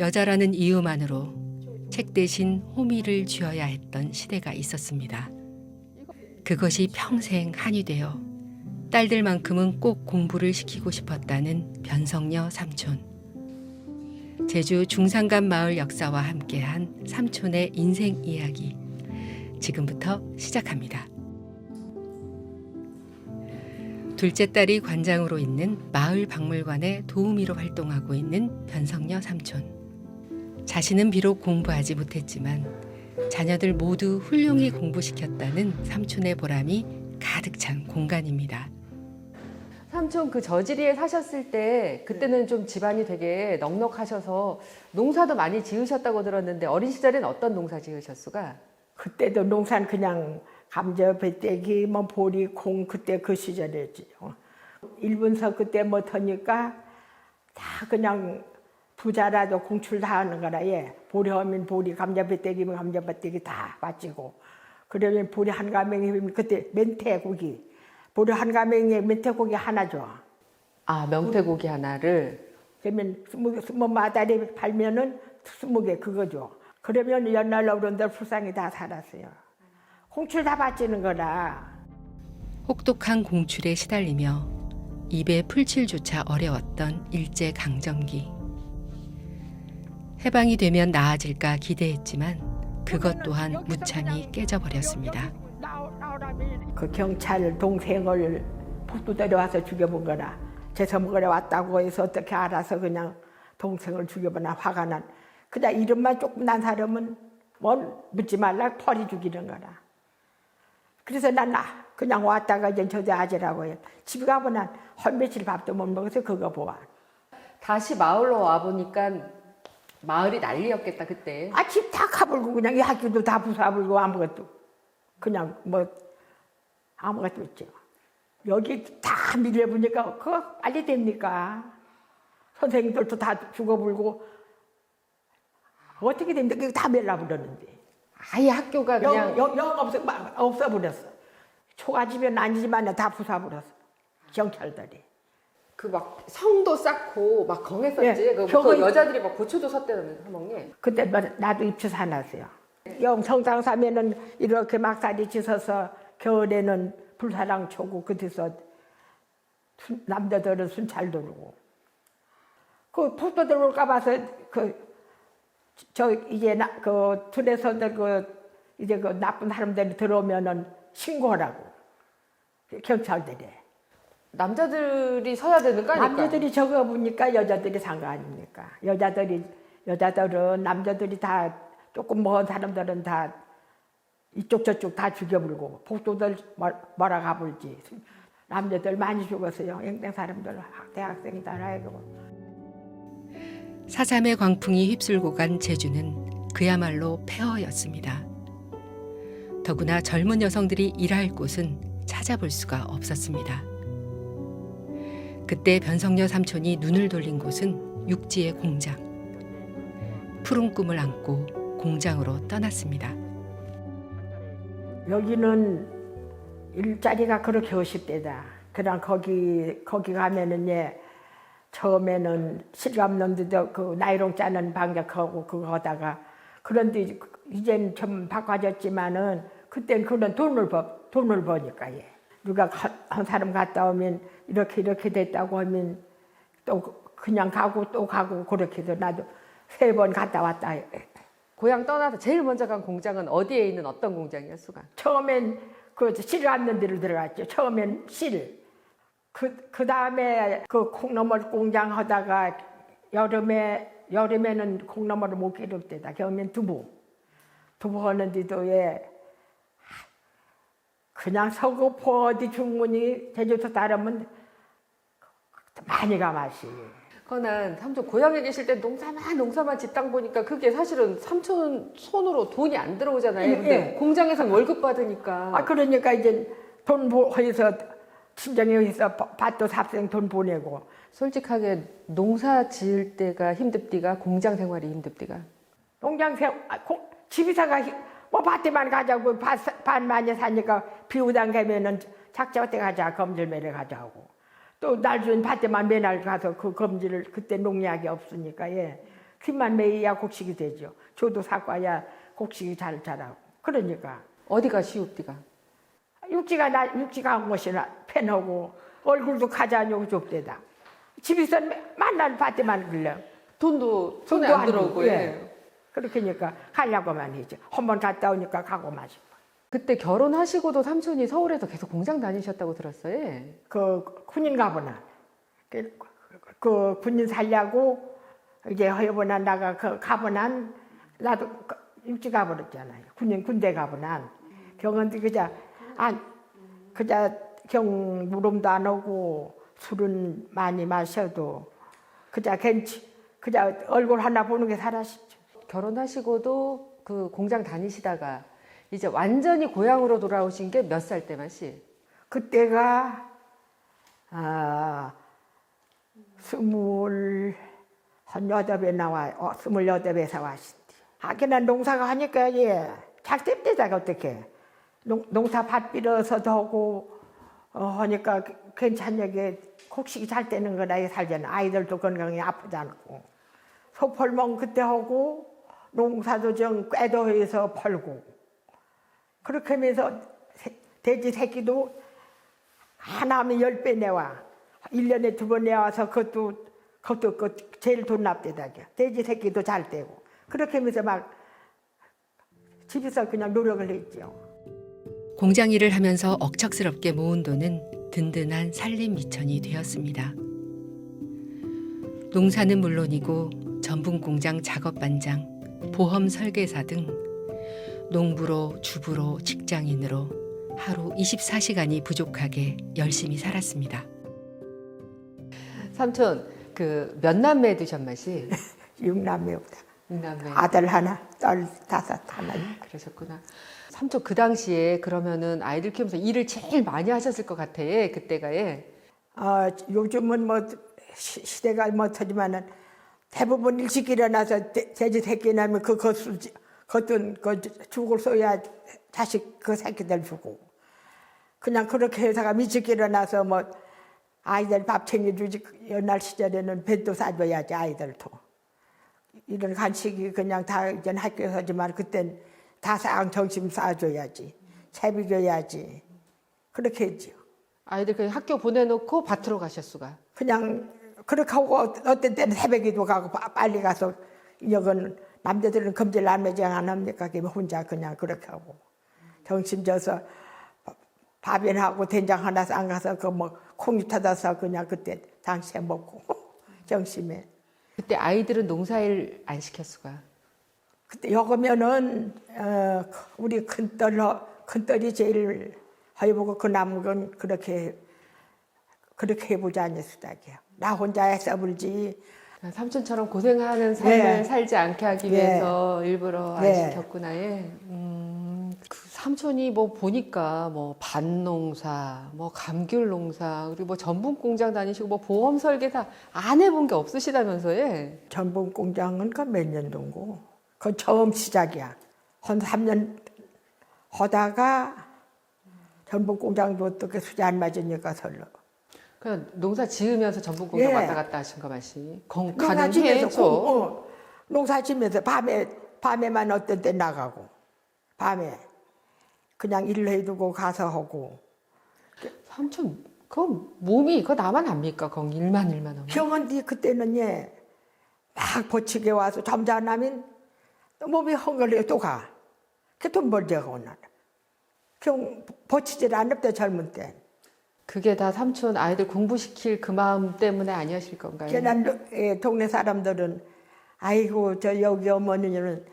여자라는 이유만으로 책 대신 호미를 쥐어야 했던 시대가 있었습니다. 그것이 평생 한이 되어 딸들만큼은 꼭 공부를 시키고 싶었다는 변성녀 삼촌. 제주 중산간 마을 역사와 함께한 삼촌의 인생 이야기. 지금부터 시작합니다. 둘째 딸이 관장으로 있는 마을 박물관의 도우미로 활동하고 있는 변성녀 삼촌. 자신은 비록 공부하지 못했지만 자녀들 모두 훌륭히 공부시켰다는 삼촌의 보람이 가득 찬 공간입니다. 삼촌 그 저지리에 사셨을 때 그때는 좀 집안이 되게 넉넉하셔서 농사도 많이 지으셨다고 들었는데 어린 시절엔 어떤 농사 지으셨수가? 그때도 농사는 그냥 감자, 배때기, 뭐 보리, 콩 그때 그 시절이었지. 어. 일본서 그때 못하니까 다 그냥 부자라도 공출 다 하는 거라 예. 보리 하면 보리, 감자 배때기면 감자 배때기 다 바치고 그러면 보리 한 가맹이면 그때 멘태고기 보리 한 가맹에 멘태고기 하나 줘. 아 명태고기 하나를 그러면 스무, 스무 마다리 팔면은 스무 개 그거 줘. 그러면 연날 어른들 불쌍히 다 살았어요. 공출 다 바치는 거라. 혹독한 공출에 시달리며 입에 풀칠조차 어려웠던 일제 강점기. 해방이 되면 나아질까 기대했지만 그것 또한 무참히 깨져버렸습니다. 그 경찰 동생을 폭도 데려와서 죽여본 거라. 제 서먹으러 왔다고 해서 어떻게 알아서 그냥 동생을 죽여보나 화가 난. 그냥 이름만 조금 난 사람은 뭘 묻지 말라 펄이 죽이는 거라. 그래서 난 나 그냥 왔다가 이제 저대 아재라고 해. 집에 가보면 한 며칠 밥도 못 먹어서 그거 보아. 다시 마을로 와 보니까 마을이 난리였겠다 그때. 아침 다 가불고 그냥 이 학교도 다 부숴불고 아무것도 그냥 뭐 아무것도 없죠. 여기 다 밀려보니까 그거 빨리 됩니까? 선생님들도 다 죽어불고 어떻게 됩니까? 그거 다 멸라버렸는데 아예 학교가 그냥 영, 영, 영 없어, 막 없어버렸어. 초가집은 아니지만 다 부숴버렸어. 경찰들이. 그 막 성도 쌓고 막 거했었지. 예, 그, 저거- 그 여자들이 막 고추도 섰대는 사먹니. 그때 뭐 나도 입주 사놨어요. 영성당 사면은 이렇게 막다리 찢어서 겨울에는 불사랑 초고 그때서 순- 남자들은 순찰 들고 그 폭도들 올까 봐서 그 저 이제 나, 그 둘에서들 그 이제 그 나쁜 사람들이 들어오면은 신고하라고 경찰들이 남자들이 서야 되는 거 아닐까? 남자들이 적어 보니까 여자들이 산 거 아닙니까? 여자들이 여자들은 남자들이 다 조금 먼 사람들은 다 이쪽 저쪽 다 죽여불고 복도들 뭐라 가불지 남자들 많이 죽었어요. eng땡 사람들 대학생들 아이고 사삼의 광풍이 휩쓸고 간 제주는 그야말로 폐허였습니다. 더구나 젊은 여성들이 일할 곳은 찾아볼 수가 없었습니다. 그때 변성녀 삼촌이 눈을 돌린 곳은 육지의 공장. 푸른 꿈을 안고 공장으로 떠났습니다. 여기는 일자리가 그렇게 없었대다. 그냥 거기 거기 가면은 예 처음에는 실감놈들도 그 나이롱 짜는 방역하고 그거 하다가 그런데 이제 이제는 좀 바꿔졌지만은 그땐 그런 돈을 버 돈을 버니까 예 누가 가- 한 사람 갔다 오면 이렇게 이렇게 됐다고 하면 또 그냥 가고 또 가고 그렇게 해서 나도 세 번 갔다 왔다. 예. 고향 떠나서 제일 먼저 간 공장은 어디에 있는 어떤 공장이었수가? 처음엔 그 실감는 데를 들어갔죠. 처음엔 실. 그, 그 다음에 그 콩나물 공장 하다가 여름에, 여름에는 콩나물을 못 기릅대다. 겨우면 두부. 두부 하는데도 예. 그냥 서구포 어디 중문이 제주도 따르면 많이 가 맛이. 그거는 삼촌 고향에 계실 때 농사만 농사만 짓다 보니까 그게 사실은 삼촌 손으로 돈이 안 들어오잖아요. 예, 근데 예. 공장에서 월급 받으니까 아 그러니까 이제 돈 보- 해서 친정에 해서 밭도 삽생 돈 보내고 솔직하게 농사 지을 때가 힘듭디가 공장 생활이 힘듭디가 농장 세 아, 고- 집이사가 히- 뭐 밭에만 가자고 밭, 밭 많이 사니까 비우당 가면은 작자 때 가자 검질 매래 가자고 또 날준 밭에만 매날 가서 그 검질을 그때 농약이 없으니까 예 귀만 매야 곡식이 되죠. 저도 사과야 곡식이 잘 자라고. 그러니까 어디가 시육디가? 육지가 나 육지가 한 것이나 편하고 얼굴도 가자냐고 좁대다. 집에서 만날 밭에만 걸려. 돈도 손에 돈도 안안 들어오고. 들고, 예. 그렇게니까 가려고만 했죠. 한번 갔다 오니까 가고만 싶어. 그때 결혼하시고도 삼촌이 서울에서 계속 공장 다니셨다고 들었어요. 예. 그 군인 가보나 그, 그 군인 살려고 이제 허여보나 나가 그 가보난 나도 그 일찍 가버렸잖아요. 군인 군대 가보난 경원도 그자 안 그자 경 무름도 안 오고 술은 많이 마셔도 그자 괜치 그자 얼굴 하나 보는 게 사라지죠. 결혼하시고도 그 공장 다니시다가 이제 완전히 고향으로 돌아오신 게 몇 살 때만시? 그때가 아 스물 한 여덟에 나와 어, 스물 여덟에서 왔신디. 하기는 농사가 하니까 예잘 땜대다가 어떻게 농, 농사 밭 빌어서도 하고 어, 하니까 괜찮게 곡식이 잘 되는 거라 이 살잖아. 아이들도 건강히 아프지 않고 소펄멍 그때 하고 농사도 좀 꿰도 해서 팔고 그렇게 하면서 새- 돼지 새끼도 하나면 열 배 내와. 일년에 두 번 내와서 그것도, 그것도 그 제일 돈 납대다게. 돼지 새끼도 잘 되고. 그렇게 하면서 막 집에서 그냥 노력을 했죠. 공장 일을 하면서 억척스럽게 모은 돈은 든든한 살림 미천이 되었습니다. 농사는 물론이고 전분 공장 작업 반장, 보험 설계사 등 농부로 주부로 직장인으로 하루 24시간이 부족하게 열심히 살았습니다. 삼촌 그 몇 남매 두셨마시? 육남매보다. 육남매. 아들 하나, 딸 다섯 하나. 그러셨구나. 삼촌 그 당시에 그러면은 아이들 키우면서 일을 제일 많이 하셨을 것 같아. 그때가 예. 어, 요즘은 뭐 시, 시대가 뭐 터지만은 대부분 일찍 일어나서 돼- 돼지 새끼 나면 그것 을 겉은 그 죽을 쏘야 자식 그 새끼들 주고 그냥 그렇게 해서가 일찍 일어나서 뭐 아이들 밥 챙겨주지 옛날 시절에는 배도 싸줘야지 아이들도 이런 간식이 그냥 다 이제 학교에서 하지만 그땐 다상 점심 싸줘야지 채비겨야지 그렇게 했지요. 아이들 그냥 학교 보내놓고 밭으로 가셨수가. 그냥 그렇게 하고 어떤 때는 새벽에도 가고 빠- 빨리 가서 여건 남자들은 금질 남매장 안 합니까? 그게 혼자 그냥 그렇게 하고 정신 져서 밥이하고 된장 하나 싼 가서 그 뭐 콩이 터져서 그냥 그때 당시에 먹고 정심에 그때 아이들은 농사일 안 시켰수가. 그때 여거면은 어, 우리 큰딸 큰딸이 제일 해보고 그 남은 건 그렇게 그렇게 해보자 않았다게요. 나 혼자 해서 불지 삼촌처럼 고생하는 삶을 네. 살지 않게 하기 네. 위해서 일부러 안 네. 시켰구나. 예. 음, 그 삼촌이 뭐 보니까 뭐 밭농사, 뭐 감귤농사, 그리고 뭐 전분 공장 다니시고 뭐 보험 설계사 안 해본 게 없으시다면서 예. 전분 공장은 그몇년 동고 그 처음 시작이야. 한 3년 하다가 전분 공장도 어떻게 수지 안 맞으니까 설로. 그냥 농사 지으면서 전분 공장 예. 왔다 갔다 하신 거. 건 농사 가능해 지면서 줘. 어, 농사 지면서 밤에 밤에만 어떤 때 나가고 밤에 그냥 일로 해두고 가서 하고 삼촌 그 몸이 그거 나만 압니까? 건 일만 일만 하면. 병원디 그때는 예막 버치게 와서 잠자나면 또 몸이 헝걸려 또 가. 그돈 벌자고 오늘. 경 버치질 않았대 젊은 때. 그게 다 삼촌 아이들 공부시킬 그 마음 때문에 아니었을 건가요? 걔는 예, 동네 사람들은 아이고 저 여기 어머니는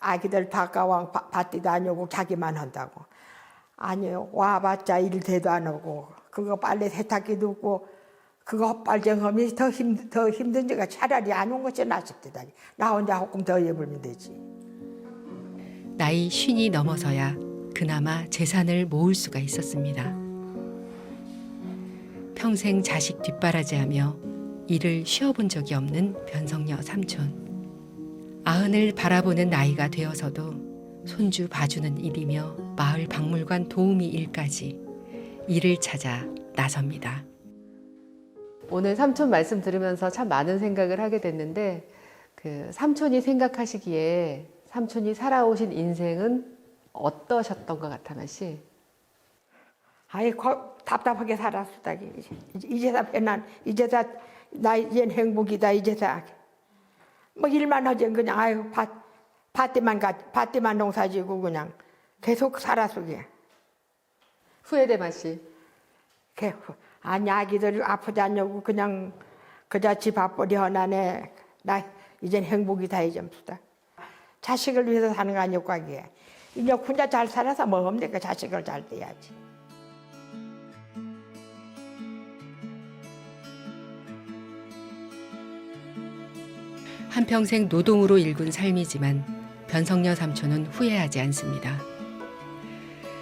아기들 바가왕 밭도 다니고 자기만 한다고. 아니요 와봤자 일대도 안 하고 그거 빨래 세탁기도 없고 그거 헛발쟁하면 더, 힘, 더 힘든 지가 차라리 안 온 것이 낫을 때다. 나 혼자 조금 더 해보면 되지. 나이 쉰이 넘어서야 그나마 재산을 모을 수가 있었습니다. 평생 자식 뒷바라지하며 일을 쉬어본 적이 없는 변성녀 삼촌. 아흔을 바라보는 나이가 되어서도 손주 봐주는 일이며 마을 박물관 도우미 일까지 일을 찾아 나섭니다. 오늘 삼촌 말씀 들으면서 참 많은 생각을 하게 됐는데 그그 삼촌이 생각하시기에 삼촌이 살아오신 인생은 어떠셨던 것 같아, 마씨? 아이 거, 답답하게 살았다 이제 이제다 배난 이제 다 나 이젠 행복이다 이제 다. 뭐 일만 하지 그냥 아유 밭 밭에만 가 밭에만 농사지고 그냥 계속 살았어 그게. 후회돼, 마씨. 그, 아니 아기들 아프지 않냐고 그냥 그자 집 앞벌이 하나네. 나 이젠 행복이다 이제부터 자식을 위해서 사는 거 아니었고 그게 이제 혼자 잘 살아서 뭐 없네 그 자식을 잘 떼야지 한평생 노동으로 일군 삶이지만 변성녀 삼촌은 후회하지 않습니다.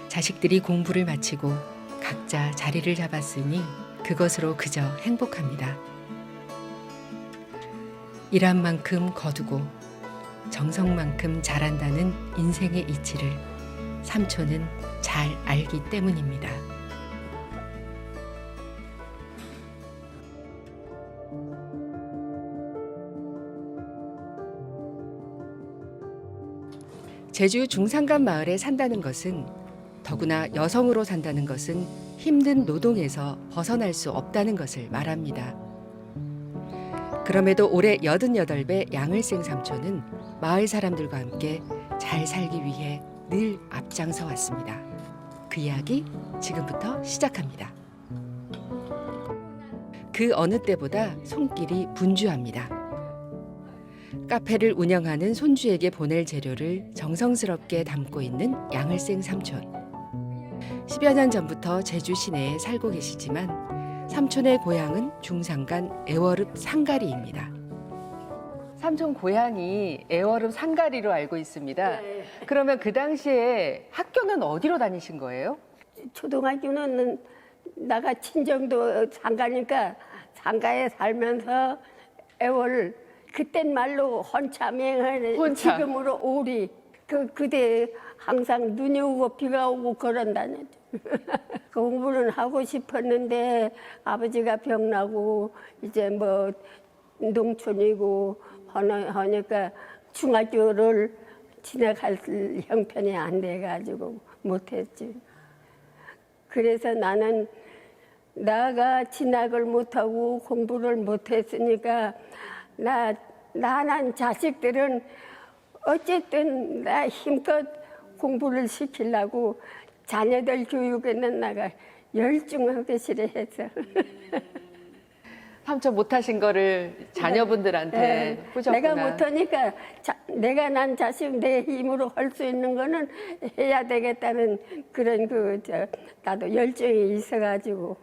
자식들이 공부를 마치고 각자 자리를 잡았으니 그것으로 그저 행복합니다. 일한 만큼 거두고 정성만큼 잘한다는 인생의 이치를 삼촌은 잘 알기 때문입니다. 제주 중산간 마을에 산다는 것은 더구나 여성으로 산다는 것은 힘든 노동에서 벗어날 수 없다는 것을 말합니다. 그럼에도 올해 88배 양을생 삼촌은 마을 사람들과 함께 잘 살기 위해 늘 앞장서 왔습니다. 그 이야기 지금부터 시작합니다. 그 어느 때보다 손길이 분주합니다. 카페를 운영하는 손주에게 보낼 재료를 정성스럽게 담고 있는 양을생 삼촌. 10여 년 전부터 제주 시내에 살고 계시지만 삼촌의 고향은 중산간 애월읍 상가리입니다. 삼촌 고향이 애월읍 상가리로 알고 있습니다. 그러면 그 당시에 학교는 어디로 다니신 거예요? 초등학교는 나가 친정도 상가니까 상가에 살면서 애월 그땐 말로 헌참행을 혼참. 지금으로 오리 그 그때 항상 눈이 오고 비가 오고 그런 다녔죠. 공부는 하고 싶었는데 아버지가 병나고 이제 뭐 농촌이고 하나 하니까 중학교를 지나갈 형편이 안 돼가지고 못했지. 그래서 나는 나가 진학을 못하고 공부를 못했으니까 나 나난 자식들은 어쨌든 나 힘껏 공부를 시키려고 자녀들 교육에는 나가 열중하게 싫어했어. 삼촌 못하신 거를 자녀분들한테 네, 꾸셨구나. 내가 못하니까 자, 내가 난 자식 내 힘으로 할 수 있는 거는 해야 되겠다는 그런 그 저, 나도 열정이 있어가지고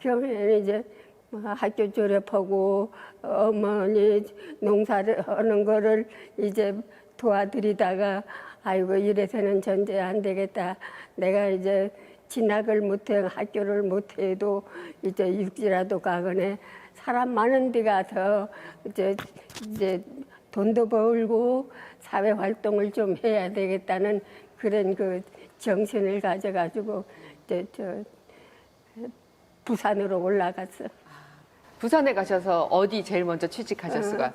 경에는 이제 뭐 학교 졸업하고 어머니 농사를 하는 거를 이제 도와드리다가 아이고 이래서는 전제 안 되겠다. 내가 이제 진학을 못해 학교를 못해도 이제 육지라도 가거네 사람 많은 데 가서 이제 이제 돈도 벌고 사회 활동을 좀 해야 되겠다는 그런 그 정신을 가져가지고 이제 저 부산으로 올라갔어. 부산에 가셔서 어디 제일 먼저 취직하셨어요?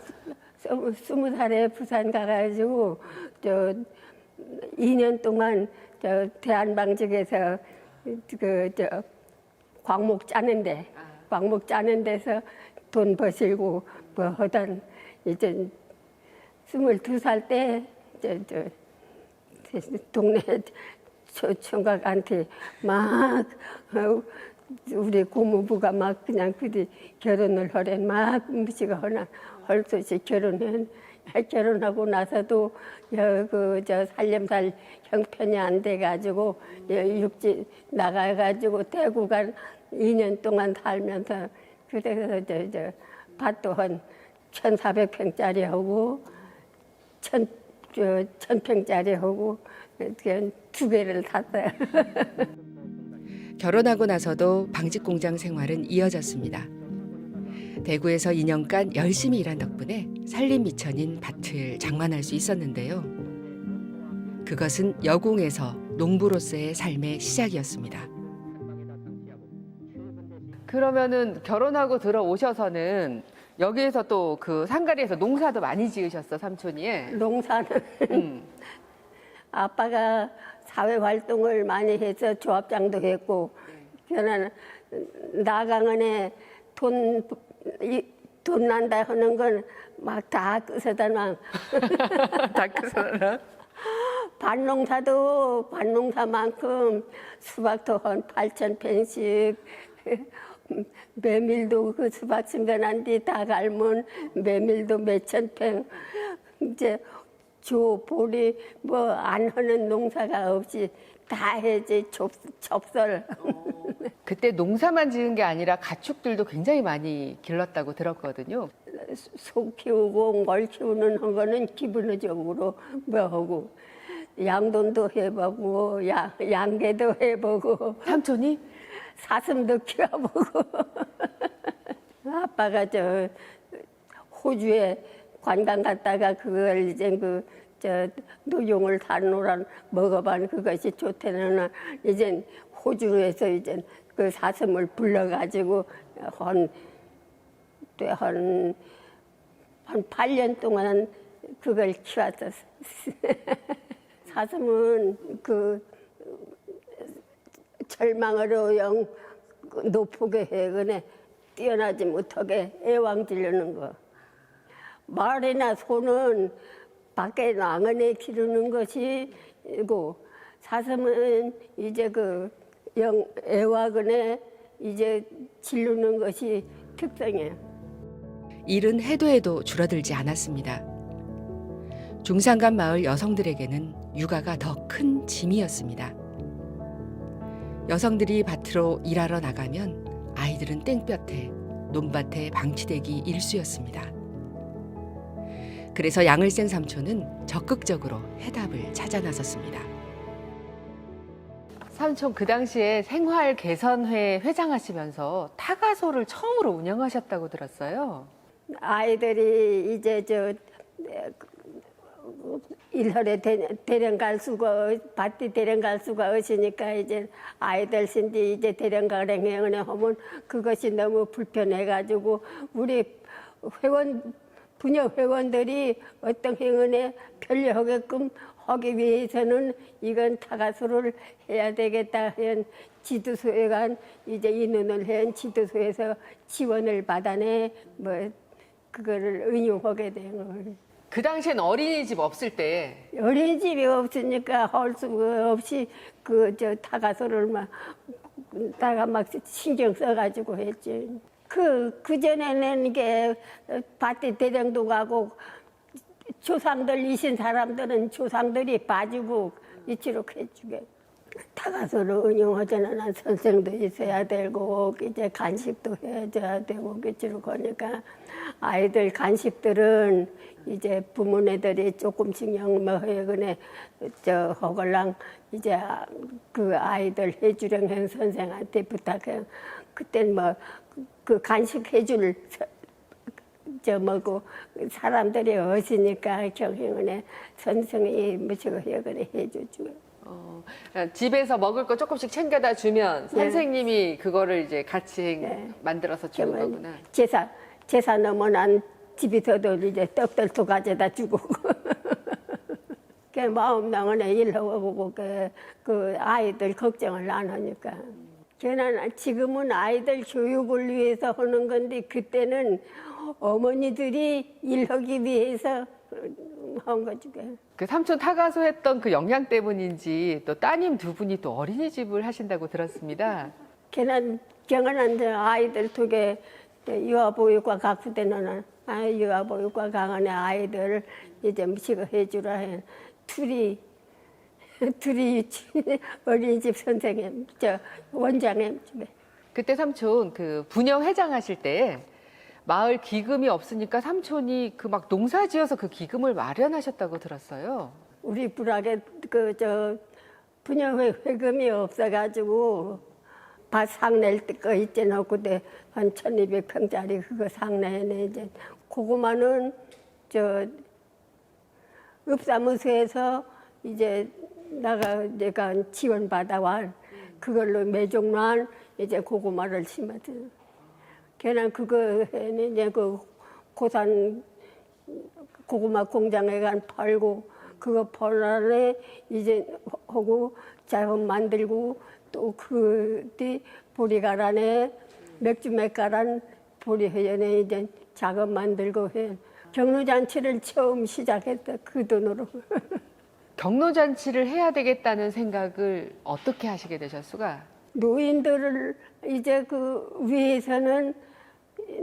스무, 스무 살에 부산 가가지고 저 2년 동안 저 대한방직에서 그저 광목 짜는데 광목 짜는 데서 돈 버시고 뭐 하던 이제 스물두 살때저저 동네 저 총각한테 막 어, 우리 고모부가 막 그냥 그뒤 결혼을 하래 막할수 없이 결혼해 결혼하고 나서도 그저 살림살 형편이 안 돼가지고 육지 나가가지고 대구가 2년 동안 살면서 그래서 저, 저 밭도 한 1,400평짜리 하고 천, 저, 천평짜리 하고 그두 개를 샀어요. 결혼하고 나서도 방직 공장 생활은 이어졌습니다. 대구에서 2년간 열심히 일한 덕분에 살림 미천인 밭을 장만할 수 있었는데요. 그것은 여공에서 농부로서의 삶의 시작이었습니다. 그러면은 결혼하고 들어오셔서는 여기에서 또 그 상가리에서 농사도 많이 지으셨어 삼촌이. 농사는 음. 아빠가 사회 활동을 많이 해서 조합장도 했고 저는 나강원에 돈, 이- 돈 난다 하는 건 막 다 끄서다 막 다크서나. 밭농사도 밭농사만큼 수박도 한 8천 펜씩. 메밀도 그 수박 심겨난 뒤 다 갈면 메밀도 몇천 펜 이제 조 보리 뭐 안 하는 농사가 없이 다 해지 접, 접설. 그때 농사만 지은 게 아니라 가축들도 굉장히 많이 길렀다고 들었거든요. 소 키우고 뭘 키우는 한 거는 기본적으로 뭐 하고 양돈도 해보고 양, 양계도 해보고. 삼촌이? 사슴도 키워보고. 아빠가 저 호주에 관광 갔다가 그걸 이제 그 저 노용을 다노라 먹어본 그것이 좋다는 이제 호주에서 이제 그 사슴을 불러가지고 한 한, 한 8년 동안 그걸 키웠었어. 사슴은 그 절망으로 영 높게 해, 그네 뛰어나지 못하게 애왕 지르는 거. 말이나 소는 밖에 나간에 기르는 것이고 사슴은 이제 그 영 애와근에 이제 지르는 것이 특성이에요. 일은 해도 해도 줄어들지 않았습니다. 중산간 마을 여성들에게는 육아가 더 큰 짐이었습니다. 여성들이 밭으로 일하러 나가면 아이들은 땡볕에 논밭에 방치되기 일쑤였습니다. 그래서 양을생 삼촌은 적극적으로 해답을 찾아 나섰습니다. 삼촌 그 당시에 생활 개선회 회장하시면서 타가소를 처음으로 운영하셨다고 들었어요. 아이들이 이제 저 일월에 대- 대령 갈 수가 밭이 대령 갈 수가 없으니까 이제 아이들 신디 이제 대령 가랭에 은혜 하면 그것이 너무 불편해가지고 우리 회원 분야 회원들이 어떤 행운에 편리하게끔 하기 위해서는 이건 타가수를 해야 되겠다 하는 지도소에 간 이제 인원을 한 지도소에서 지원을 받아내 뭐 그거를 응용하게 된 거예요. 그 당시엔 어린이집 없을 때 어린이집이 없으니까 할 수가 없이 그 저 타가소를 막 다가 막 신경 써가지고 했지. 그 그전에는 이게 밭에 대령도 가고 조상들 이신 사람들은 조상들이 봐주고 이치로 해주게. 운영하자는 한 선생도 있어야 되고 이제 간식도 해줘야 되고 그치로 거니까 아이들 간식들은 이제 부모네들이 조금씩 영뭐해 그네 저 허걸랑 이제 그 아이들 해주령 한 선생한테 부탁해 그땐 뭐 그 간식 해줄 서- 저 뭐고 사람들이 없으니까 경행은에 선생이 무시고 해그네 해주죠. 어, 집에서 먹을 거 조금씩 챙겨다 주면 선생님이 그거를 이제 같이 네. 만들어서 주는 그러면 거구나. 제사 제사 넘어난 집에서도 이제 떡들도 가져다 주고 그 마음 나가네 일하고 그, 그 아이들 걱정을 안 하니까 걔는 지금은 아이들 교육을 위해서 하는 건데 그때는 어머니들이 일하기 위해서 한 거지. 그. 그 삼촌 타가소 했던 그 역량 때문인지 또 따님 두 분이 또 어린이집을 하신다고 들었습니다. 걔는 경은한 저 아이들 두개 유아보육과 각부되는 아 유아보육과 강한 아이들 이제 무시고 해주라 해 둘이 둘이 어린이집 선생님 저 원장님. 집에 그때 삼촌 그 분영 회장 하실 때 마을 기금이 없으니까 삼촌이 그 막 농사 지어서 그 기금을 마련하셨다고 들었어요. 우리 부락에 그 저 분양회 회금이 없어가지고 밭 상낼 거 있잖아 그때 한 1200평짜리 그거 상내네 이제. 그거만은 저 읍사무소에서 이제 나가 내가 지원 받아와 그걸로 매종만 이제 고구마를 심었지. 걔는 그거 이제 그 고산 고구마 공장에 간 팔고 그거 벌안에 이제 하고 자원 만들고 또 그뒤 보리가란에 맥주 맥가란 보리회연에 이제 작업 만들고 해 경로잔치를 처음 시작했다 그 돈으로 경로잔치를 해야 되겠다는 생각을 어떻게 하시게 되셨수가? 노인들을 이제 그 위에서는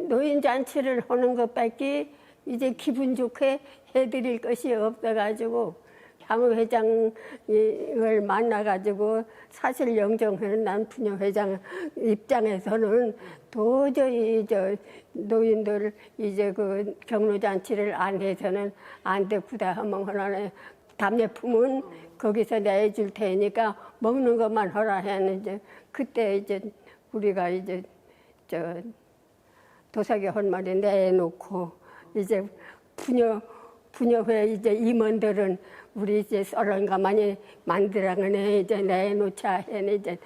노인 잔치를 하는 것밖에 이제 기분 좋게 해드릴 것이 없어가지고 향후 회장을 만나가지고 사실 영정하는 난 부녀 회장 입장에서는 도저히 저 노인들 이제 그 경로잔치를 안 해서는 안 되구다 하면 하나네 답례품은 거기서 내줄 테니까 먹는 것만 하라 했는데 그때 이제 우리가 이제 저 도사기 한 마리 내놓고 이제 부녀 부녀회 이제 임원들은 우리 이제 썰은 가만히 만들어가네 이제 내놓자 해는 이제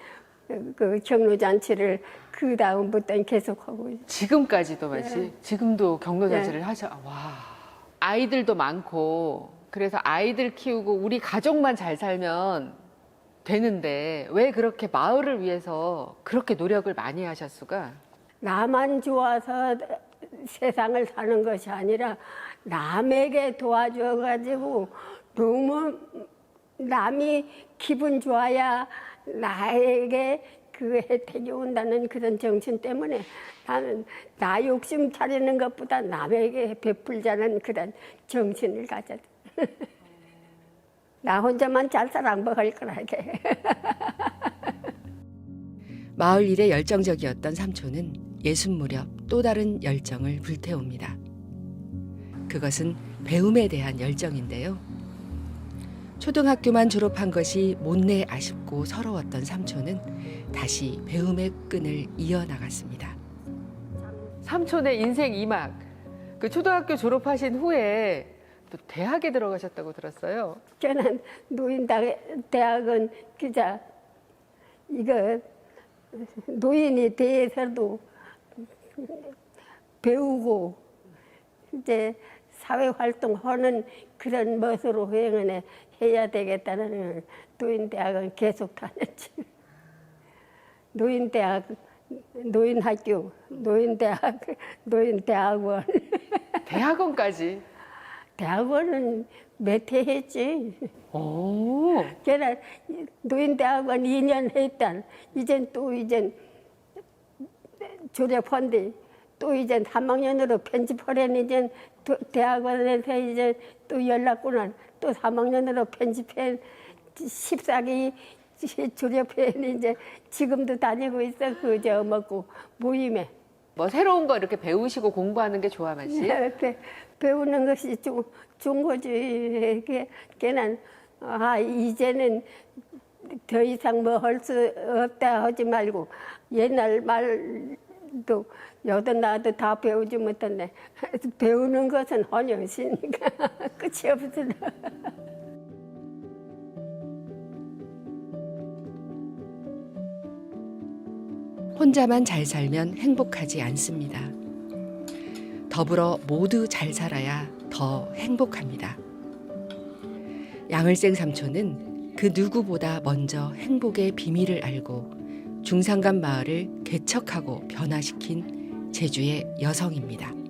그 경로 잔치를 그 다음부터는 계속하고. 지금까지도 마치 지금도 경로 잔치를 네. 하셔. 와 아이들도 많고 그래서 아이들 키우고 우리 가족만 잘 살면 되는데 왜 그렇게 마을을 위해서 그렇게 노력을 많이 하셨수가? 나만 좋아서 세상을 사는 것이 아니라 남에게 도와줘가지고 너무 남이 기분 좋아야 나에게 그 혜택이 온다는 그런 정신 때문에 나는 나 욕심 차리는 것보다 남에게 베풀자는 그런 정신을 가졌다. 나 혼자만 잘 살아먹을 거라게. 마을 일에 열정적이었던 삼촌은 예순 무렵 또 다른 열정을 불태웁니다. 그것은 배움에 대한 열정인데요. 초등학교만 졸업한 것이 못내 아쉽고 서러웠던 삼촌은 다시 배움의 끈을 이어나갔습니다. 삼촌의 인생 2막 그 초등학교 졸업하신 후에 또 대학에 들어가셨다고 들었어요. 저는 노인 다- 대학은 기자 이거 노인에 대해서도 배우고 이제 사회 활동하는 그런 멋으로 행을 해야 되겠다는 노인 대학은 계속 다녔지. 노인 대학, 노인 학교, 노인 대학, 노인 대학원. 대학원까지. 대학원은 몇 해 했지. 오. 걔는 노인대학원 2년 했단. 이젠 또 이젠 졸업한데 또 이제 3학년으로 편집하려니 이제 또 대학원에서 이제 또 연락구나 또 3학년으로 편집해 14기 졸업해 이제 지금도 다니고 있어 그저 먹고 모임에 뭐 새로운 거 이렇게 배우시고 공부하는 게 좋아 마시. 배, 배우는 것이 거지. 걔, 걔는 아 이제는 더 이상 뭐 할 수 없다 하지 말고 옛날 말도 여든 나도 다 배우지 못했네. 배우는 것은 헌영시니까 끝이 없어. 혼자만 잘 살면 행복하지 않습니다. 더불어 모두 잘 살아야 더 행복합니다. 양을생 삼촌은 그 누구보다 먼저 행복의 비밀을 알고 중산간 마을을 개척하고 변화시킨 제주의 여성입니다.